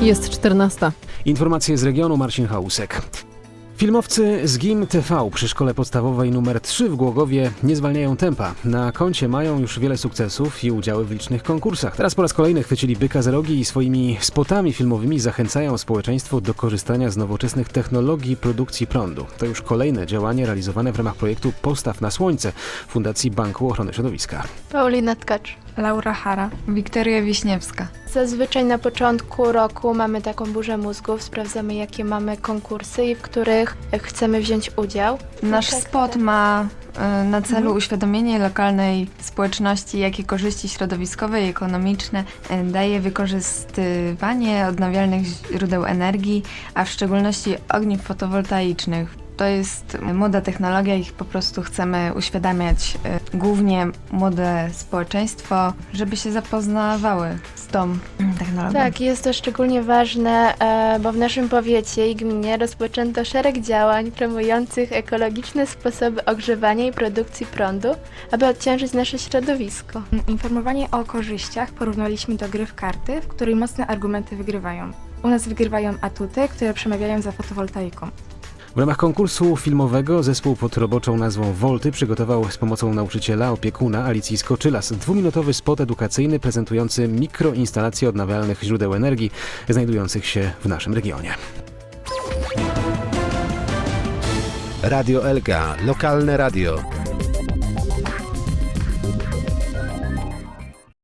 Jest 14. Informacje z regionu Marcin Hausek. Filmowcy z GIM TV przy szkole podstawowej nr 3 w Głogowie nie zwalniają tempa. Na koncie mają już wiele sukcesów i udziały w licznych konkursach. Teraz po raz kolejny chwycili byka za rogi i swoimi spotami filmowymi zachęcają społeczeństwo do korzystania z nowoczesnych technologii produkcji prądu. To już kolejne działanie realizowane w ramach projektu Postaw na Słońce Fundacji Banku Ochrony Środowiska. Paulina Tkacz. Laura Hara. Wiktoria Wiśniewska. Zazwyczaj na początku roku mamy taką burzę mózgów, sprawdzamy jakie mamy konkursy i w których chcemy wziąć udział. Nasz Tak, spot tak. ma e, na celu Mhm. uświadomienie lokalnej społeczności, jakie korzyści środowiskowe i ekonomiczne e, daje wykorzystywanie odnawialnych źródeł energii, a w szczególności ogniw fotowoltaicznych. To jest młoda technologia i po prostu chcemy uświadamiać e, głównie młode społeczeństwo, żeby się zapoznawały z tą technologią. Tak, jest to szczególnie ważne, e, bo w naszym powiecie i gminie rozpoczęto szereg działań promujących ekologiczne sposoby ogrzewania i produkcji prądu, aby odciążyć nasze środowisko. Informowanie o korzyściach porównaliśmy do gry w karty, w której mocne argumenty wygrywają. U nas wygrywają atuty, które przemawiają za fotowoltaiką. W ramach konkursu filmowego zespół pod roboczą nazwą Volty przygotował z pomocą nauczyciela opiekuna Alicji Skoczylas dwuminutowy spot edukacyjny prezentujący mikroinstalacje odnawialnych źródeł energii znajdujących się w naszym regionie. Radio Elka, lokalne radio.